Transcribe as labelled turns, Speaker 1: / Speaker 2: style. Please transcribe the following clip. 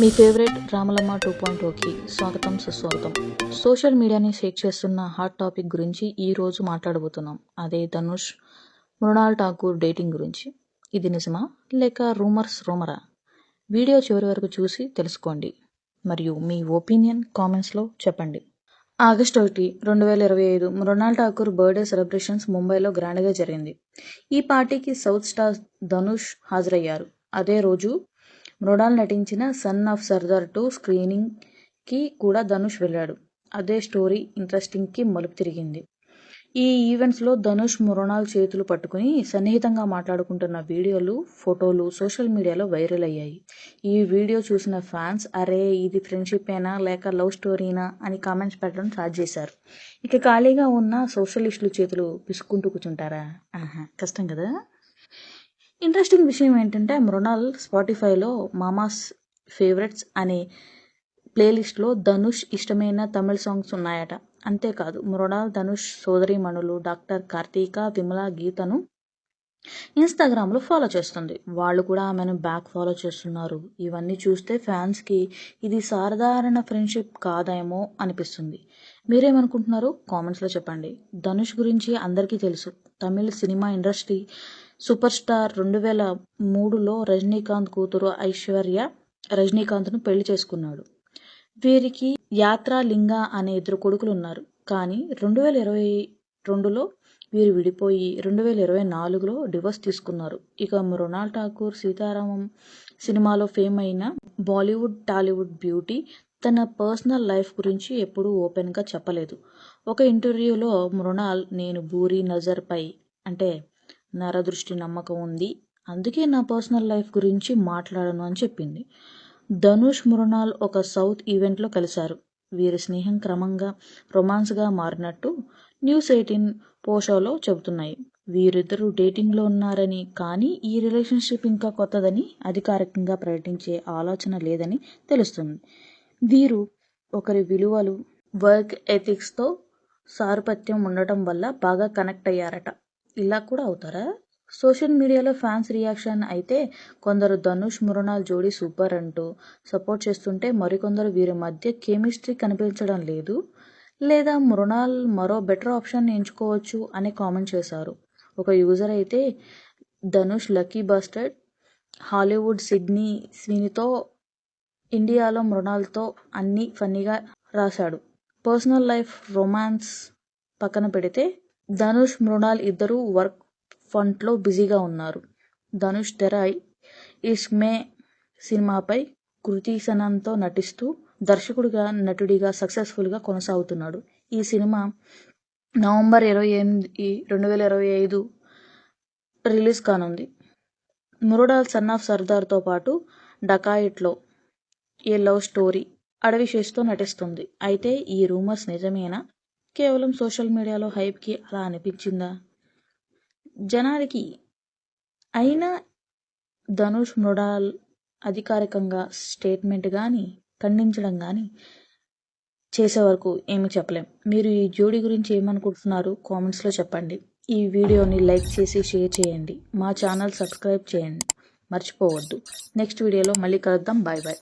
Speaker 1: మీ favourite Ramalamma two point okay స్వాగతం సుస్వాగతం. Social మీడియాని షేక్ చేస్తున్న హాట్ టాపిక్ గురించి ఈరోజు మాట్లాడబోతున్నాం. అదే ధనుష్ మృణాల్ ఠాకూర్ డేటింగ్ గురించి. ఇది నిజమా లేక రూమర్స్ రూమరా? వీడియో చివరి వరకు చూసి తెలుసుకోండి. మరియు మీ ఒపీనియన్ కామెంట్స్లో చెప్పండి. ఆగస్టు ఒకటి రెండు వేల ఇరవై ఐదు మృణాల్ ఠాకూర్ బర్త్డే సెలబ్రేషన్స్ ముంబైలో గ్రాండ్గా జరిగింది. ఈ పార్టీకి సౌత్ స్టార్ ధనుష్ హాజరయ్యారు. అదే రోజు మృణాల్ నటించిన సన్ ఆఫ్ సర్దార్ టూ స్క్రీనింగ్కి కూడా ధనుష్ వెళ్ళాడు. అదే స్టోరీ ఇంట్రెస్టింగ్కి మలుపు తిరిగింది. ఈ ఈవెంట్స్లో ధనుష్ మృణాల్ చేతులు పట్టుకుని సన్నిహితంగా మాట్లాడుకుంటున్న వీడియోలు ఫోటోలు సోషల్ మీడియాలో వైరల్ అయ్యాయి. ఈ వీడియో చూసిన ఫ్యాన్స్ అరే ఇది ఫ్రెండ్షిప్పేనా లేక లవ్ స్టోరీనా అని కామెంట్స్ పెట్టడం స్టార్ట్ చేశారు. ఇక ఖాళీగా ఉన్న సోషలిస్టులు చేతులు పిసుకుంటూ కూర్చుంటారా? ఆహా కష్టం కదా. ఇంట్రెస్టింగ్ విషయం ఏంటంటే మృణాల్ స్పాటిఫైలో మామాస్ ఫేవరెట్స్ అనే ప్లేలిస్ట్లో ధనుష్ ఇష్టమైన తమిళ సాంగ్స్ ఉన్నాయట. అంతేకాదు మృణాల్ ధనుష్ సోదరిమణులు డాక్టర్ కార్తీక విమల గీతను ఇన్స్టాగ్రామ్లో ఫాలో చేస్తుంది. వాళ్ళు కూడా ఆమెను బ్యాక్ ఫాలో చేస్తున్నారు. ఇవన్నీ చూస్తే ఫ్యాన్స్కి ఇది సాధారణ ఫ్రెండ్షిప్ కాదేమో అనిపిస్తుంది. మీరేమనుకుంటున్నారు? కామెంట్స్లో చెప్పండి. ధనుష్ గురించి అందరికీ తెలుసు. తమిళ సినిమా ఇండస్ట్రీ సూపర్ స్టార్ రెండు వేల మూడులో రజనీకాంత్ కూతురు ఐశ్వర్య రజనీకాంత్ను పెళ్ళి చేసుకున్నాడు. వీరికి యాత్ర లింగ అనే ఇద్దరు కొడుకులు ఉన్నారు కానీ రెండు వేల ఇరవై రెండులో వీరు విడిపోయి రెండు వేల ఇరవై నాలుగులో డివోర్స్ తీసుకున్నారు. ఇక మృణాల్ ఠాకూర్ సీతారామం సినిమాలో ఫేమ్ అయిన బాలీవుడ్ టాలీవుడ్ బ్యూటీ తన పర్సనల్ లైఫ్ గురించి ఎప్పుడూ ఓపెన్గా చెప్పలేదు. ఒక ఇంటర్వ్యూలో మృణాల్ నేను బూరి నజర్పై అంటే నరదృష్టి నమ్మకం ఉంది. అందుకే నా పర్సనల్ లైఫ్ గురించి మాట్లాడను అని చెప్పింది. ధనుష్ మృణాల్ ఒక సౌత్ ఈవెంట్లో కలిశారు. వీరి స్నేహం క్రమంగా రొమాన్స్గా మారినట్టు న్యూస్ ఎయిటీన్ పోషోలో చెబుతున్నాయి. వీరిద్దరూ డేటింగ్లో ఉన్నారని కానీ ఈ రిలేషన్షిప్ ఇంకా కొత్తదని అధికారికంగా ప్రకటించే ఆలోచన లేదని తెలుస్తుంది. వీరు ఒకరి విలువలు వర్క్ ఎథిక్స్తో సారూపత్యం ఉండటం వల్ల బాగా కనెక్ట్ అయ్యారట. ఇలా కూడా అవుతారా? సోషల్ మీడియాలో ఫ్యాన్స్ రియాక్షన్ అయితే కొందరు ధనుష్ మృణాల్ జోడీ సూపర్ అంటూ సపోర్ట్ చేస్తుంటే మరికొందరు వీరి మధ్య కెమిస్ట్రీ కనిపించడం లేదు. లేదా మృణాల్ మరో బెటర్ ఆప్షన్ ఎంచుకోవచ్చు అని కామెంట్ చేశారు. ఒక యూజర్ అయితే Dhanush lucky bastard Hollywood Sydney స్వినితో ఇండియాలో మృణాల్తో అన్నీ ఫన్నీగా రాశాడు. పర్సనల్ లైఫ్ రొమాన్స్ పక్కన పెడితే ధనుష్ మృణాల్ ఇద్దరు వర్క్ ఫంట్లో బిజీగా ఉన్నారు. ధనుష్ తెర ఇష్మే సినిమాపై కుతీసనన్తో నటిస్తూ దర్శకుడిగా నటుడిగా సక్సెస్ఫుల్గా కొనసాగుతున్నాడు. ఈ సినిమా నవంబర్ ఇరవై ఎనిమిది రెండు వేల ఇరవై ఐదు రిలీజ్ కానుంది. మురుడాల్ సన్ ఆఫ్ సర్దార్తో పాటు డకాయిట్లో ఏ లవ్ స్టోరీ అడవి శేష్తో నటిస్తుంది. అయితే ఈ రూమర్స్ నిజమేనా? కేవలం సోషల్ మీడియాలో హైప్కి అలా అనిపించిందా? జనానికి అయినా ధనుష్ మృడాల్ అధికారికంగా స్టేట్మెంట్ కానీ ఖండించడం కానీ చేసే వరకు ఏమి చెప్పలేం. మీరు ఈ జోడీ గురించి ఏమనుకుంటున్నారు కామెంట్స్లో చెప్పండి. ఈ వీడియోని లైక్ చేసి షేర్ చేయండి. మా ఛానల్ సబ్స్క్రైబ్ చేయండి. మర్చిపోవద్దు. నెక్స్ట్ వీడియోలో మళ్ళీ కలుద్దాం. Bye bye.